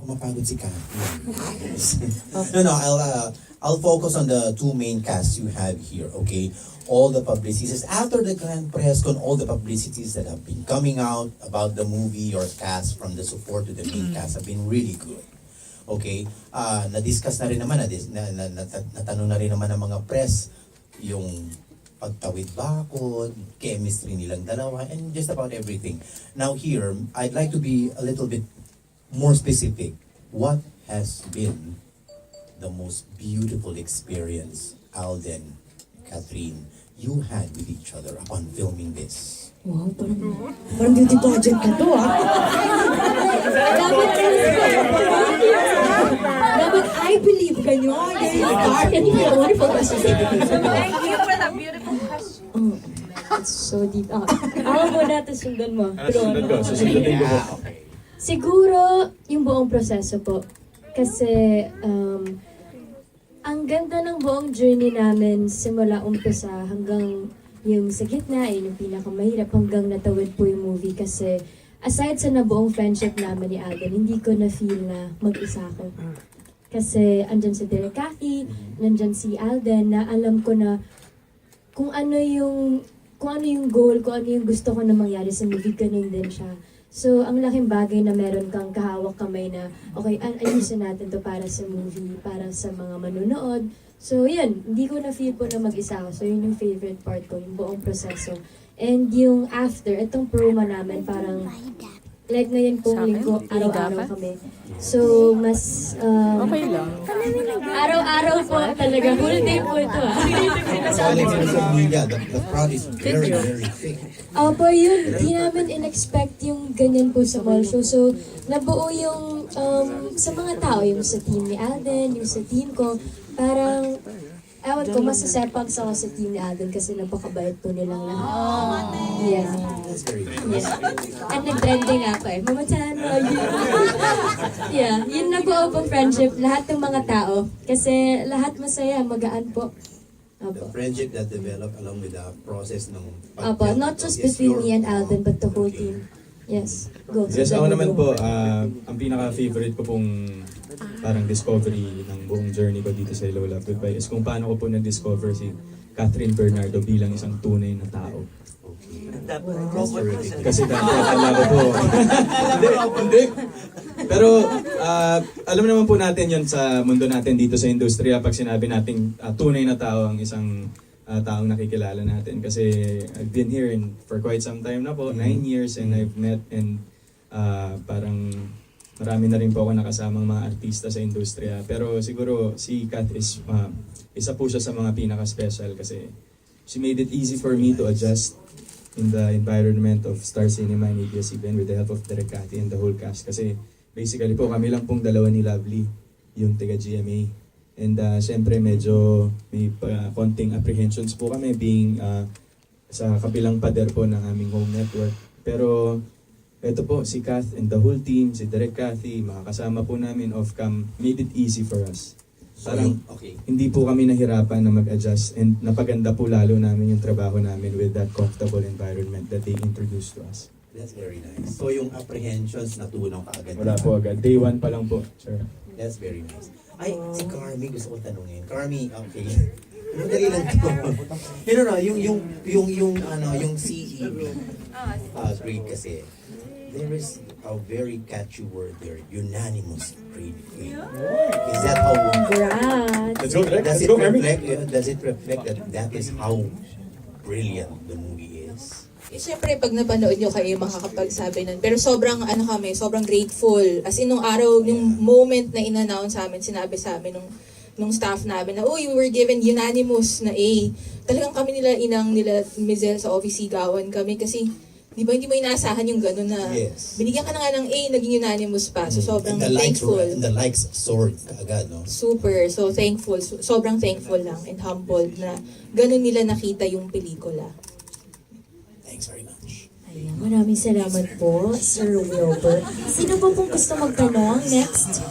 Baka mapagod si Kat. no, no, I'll, uh, I'll focus on the two main casts you have here, okay? All the publicities, after the Grand Press Con, all the publicities that have been coming out about the movie or cast from the support to the main cast have been really good. Okay? Ah, na-discuss na rin naman, na, na, na, na- natanong na rin naman ng mga press yung pagtawid bakod, chemistry nilang dalawa, and just about everything. Now here, I'd like to be a little bit more specific. What has been the most beautiful experience, Alden, Catherine, you had with each other upon filming this? Wow, parang, parang beauty pageant na to ah. Dapat I believe ka nyo. This is dark and you have a wonderful question. Thank you for that beautiful question. Oh, it's so deep. Ah, ako muna, tapos sundan mo. Ah, sundan ko. Susundutin ko po. Siguro, yung buong proseso po. Kasi, um, ang ganda ng buong journey namin simula umpisa hanggang yung sa gitna, yun yung pinakamahirap hanggang natawid po yung movie kasi aside sa nabuong friendship namin ni Alden, hindi ko na feel na mag-isa ako. Kasi andyan si Derek Cathy, nandyan si Alden na alam ko na kung ano yung kung ano yung goal, kung ano yung gusto ko na mangyari sa movie, ganun din siya. So, ang laking bagay na meron kang kahawak kamay na, okay, ay- ayusin natin to para sa movie, para sa mga manunood. So, yun, hindi ko na-feel po na mag-isa ako. So, yun yung favorite part ko, yung buong proseso. And yung after, itong promo namin, parang, like ngayon pong linggo, araw-araw kami. So, mas, um, araw-araw po talaga, whole day po ito ah. Solid social media, the, the crowd is very, very thick. Opo, yun. Di namin in-expect yung ganyan po sa mall show. So, nabuo yung um, sa mga tao, yung sa team ni Alden, yung sa team ko, parang, ewan ko, masasepag sa ako sa team ni Alden kasi napakabait po nilang lahat. Yeah. That's very nice. Yeah. And nag-trending ako eh. Mama Chan, love you. yeah. Yun nabuo po friendship, lahat ng mga tao. Kasi lahat masaya, magaan po. The Opo. friendship that developed along with the process ng Opo, not just Yes, between me and Alden, but the whole Okay. team. Yes. Go. Yes, ako naman po, ah, ang pinaka-favorite ko pong parang discovery ng buong journey ko dito sa Hello Love Goodbye is kung paano ko po na-discover si Catherine Bernardo bilang isang tunay na tao. Okay. Kasi dati akala ko po. hindi, hindi. Pero ah, alam naman po natin yon sa mundo natin dito sa industriya pag sinabi nating ah, tunay na tao ang isang ah, taong nakikilala natin. Kasi I've been here in, for quite some time na po, nine years and I've met and ah, parang marami na rin po ako nakasamang mga artista sa industriya. Pero siguro si Kat is ah, isa po siya sa mga pinaka-special kasi she made it easy for me to adjust in the environment of Star Cinema and ABS-CBN with the help of Derek Cathy and the whole cast. Kasi basically po kami lang pong dalawa ni Lovely, yung taga GMA. And uh, syempre medyo may pa, konting apprehensions po kami being uh, sa kabilang pader po ng aming home network. Pero ito po, si Kath and the whole team, si Derek Cathy, mga kasama po namin off-cam, made it easy for us. So, Parang okay. hindi po kami nahirapan na mag-adjust and napaganda po lalo namin yung trabaho namin with that comfortable environment that they introduced to us. That's very nice. So yung apprehensions natunaw kaagad. Wala po agad. Day one pa lang po, sir. That's very nice. Ay, si Carmi gusto ko tanungin. Carmi, okay. Madali lang to. know, no, yung, yung, yung, yung, ano, yung CEB, uh, grade kasi, there is a very catchy word there, unanimous grade. Is that how, Congrats. Let's go, Derek. does Let's it go, reflect, uh, does it reflect that that is how brilliant the movie is? Eh, Siyempre, pag napanood nyo kayo makakapagsabi nun. Pero sobrang, ano kami, sobrang grateful. As in, nung araw, yung moment na in-announce sa amin, sinabi sa amin nung, nung staff namin na, uy, we were given unanimous na A. Talagang kami nila, inang nila, Mizel sa office, sigawan kami kasi, di ba, hindi mo inaasahan yung gano'n na, Yes. binigyan ka na nga ng A, naging unanimous pa. So, sobrang and the likes, thankful. and the likes soared kaagad, no? Super. So, thankful. So- sobrang thankful lang and humbled na ganun nila nakita yung pelikula. Thanks very much. Ayan, maraming salamat po, Sir Wilbur. Sino po pong gusto magtanong next?